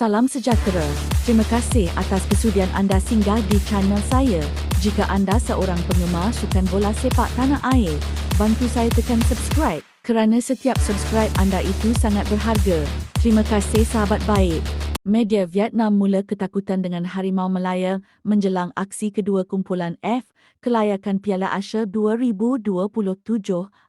Salam sejahtera. Terima kasih atas kesudian anda singgah di channel saya. Jika anda seorang penggemar sukan bola sepak tanah air, bantu saya tekan subscribe kerana setiap subscribe anda itu sangat berharga. Terima kasih sahabat baik. Media Vietnam mula ketakutan dengan Harimau Melaya menjelang aksi kedua kumpulan F kelayakan Piala Asia 2027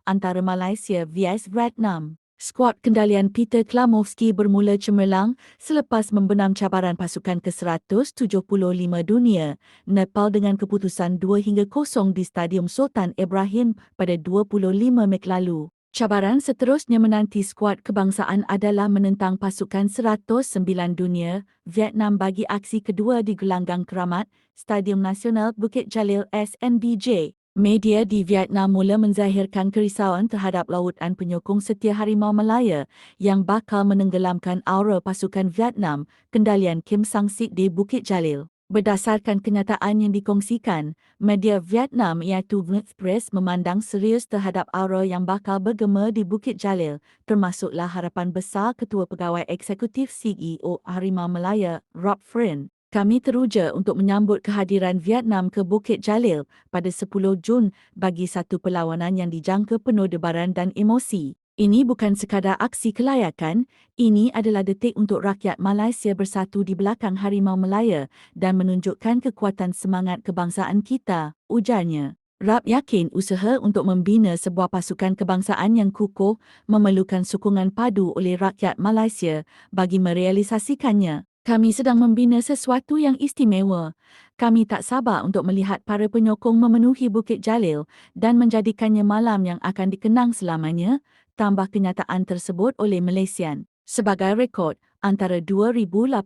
antara Malaysia vs Vietnam. Skuad kendalian Peter Klamovski bermula cemerlang selepas membenam cabaran pasukan ke-175 dunia, Nepal dengan keputusan 2 hingga 0 di Stadium Sultan Ibrahim pada 25 Mei lalu. Cabaran seterusnya menanti skuad kebangsaan adalah menentang pasukan 109 dunia, Vietnam bagi aksi kedua di Gelanggang Keramat, Stadium Nasional Bukit Jalil SNBJ. Media di Vietnam mula menzahirkan kerisauan terhadap lautan penyokong setia Harimau Melaya yang bakal menenggelamkan aura pasukan Vietnam kendalian Kim Sang-sik di Bukit Jalil. Berdasarkan kenyataan yang dikongsikan, media Vietnam iaitu Viet Press memandang serius terhadap aura yang bakal bergema di Bukit Jalil, termasuklah harapan besar Ketua Pegawai Eksekutif CEO Harimau Melaya, Rob Friend. Kami teruja untuk menyambut kehadiran Vietnam ke Bukit Jalil pada 10 Jun bagi satu perlawanan yang dijangka penuh debaran dan emosi. Ini bukan sekadar aksi kelayakan, ini adalah detik untuk rakyat Malaysia bersatu di belakang Harimau Melaya dan menunjukkan kekuatan semangat kebangsaan kita, ujarnya. Rab yakin usaha untuk membina sebuah pasukan kebangsaan yang kukuh memerlukan sokongan padu oleh rakyat Malaysia bagi merealisasikannya. Kami sedang membina sesuatu yang istimewa. Kami tak sabar untuk melihat para penyokong memenuhi Bukit Jalil dan menjadikannya malam yang akan dikenang selamanya, tambah kenyataan tersebut oleh Malaysian. Sebagai rekod, antara 2018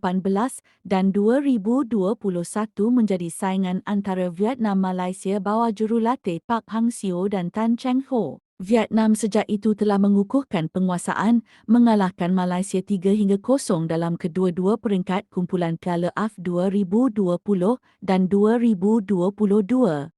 dan 2021 menjadi saingan antara Vietnam Malaysia bawah jurulatih Park Hang-seo dan Tan Cheng Ho. Vietnam sejak itu telah mengukuhkan penguasaan mengalahkan Malaysia 3 hingga 0 dalam kedua-dua peringkat kumpulan Piala AF 2020 dan 2022.